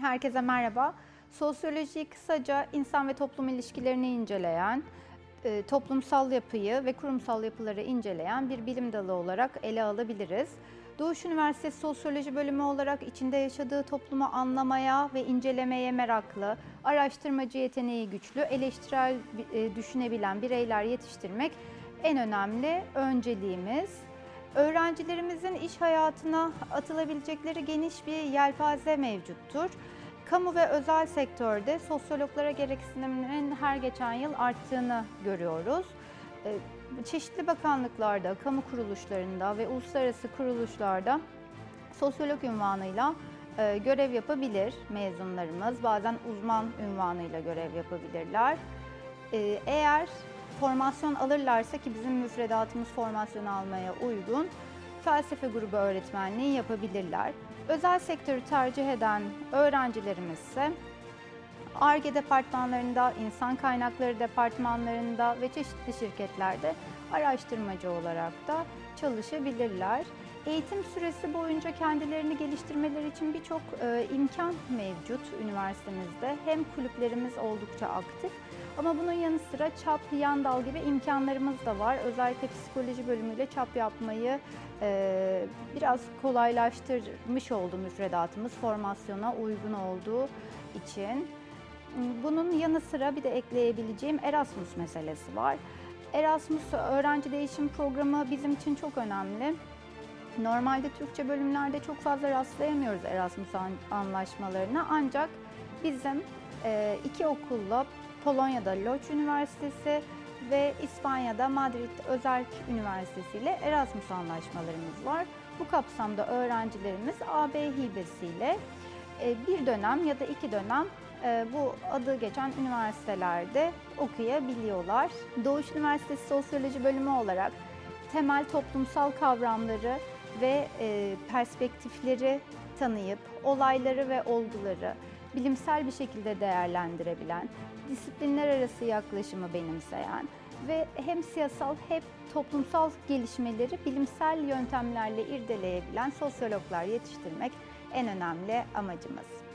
Herkese merhaba. Sosyoloji kısaca insan ve toplum ilişkilerini inceleyen, e, toplumsal yapıyı ve kurumsal yapıları inceleyen bir bilim dalı olarak ele alabiliriz. Doğuş Üniversitesi Sosyoloji Bölümü olarak içinde yaşadığı toplumu anlamaya ve incelemeye meraklı, araştırmacı yeteneği güçlü, eleştirel e, düşünebilen bireyler yetiştirmek en önemli önceliğimiz. Öğrencilerimizin iş hayatına atılabilecekleri geniş bir yelpaze mevcuttur. Kamu ve özel sektörde sosyologlara gereksiniminin her geçen yıl arttığını görüyoruz. Ee, Çeşitli bakanlıklarda, kamu kuruluşlarında ve uluslararası kuruluşlarda sosyolog ünvanıyla e, görev yapabilir mezunlarımız. Bazen uzman ünvanıyla görev yapabilirler. Ee, Eğer formasyon alırlarsa ki bizim müfredatımız formasyon almaya uygun, felsefe grubu öğretmenliği yapabilirler. Özel sektörü tercih eden öğrencilerimiz ise ARGE departmanlarında, insan kaynakları departmanlarında ve çeşitli şirketlerde araştırmacı olarak da çalışabilirler. Eğitim süresi boyunca kendilerini geliştirmeleri için birçok e, imkan mevcut üniversitemizde. Hem kulüplerimiz oldukça aktif ama bunun yanı sıra çap, yan dal gibi imkanlarımız da var. Özellikle psikoloji bölümüyle çap yapmayı e, biraz kolaylaştırmış oldu müfredatımız formasyona uygun olduğu için. Bunun yanı sıra bir de ekleyebileceğim Erasmus meselesi var. Erasmus öğrenci değişim programı bizim için çok önemli. Normalde Türkçe bölümlerde çok fazla rastlayamıyoruz Erasmus an- anlaşmalarına ancak bizim e, iki okulla Polonya'da Lodz Üniversitesi ve İspanya'da Madrid Özerk Üniversitesi ile Erasmus anlaşmalarımız var. Bu kapsamda öğrencilerimiz AB hibesiyle e, bir dönem ya da iki dönem bu adı geçen üniversitelerde okuyabiliyorlar. Doğuş Üniversitesi Sosyoloji Bölümü olarak temel toplumsal kavramları ve e, perspektifleri tanıyıp olayları ve olguları bilimsel bir şekilde değerlendirebilen, disiplinler arası yaklaşımı benimseyen ve hem siyasal hem toplumsal gelişmeleri bilimsel yöntemlerle irdeleyebilen sosyologlar yetiştirmek en önemli amacımız.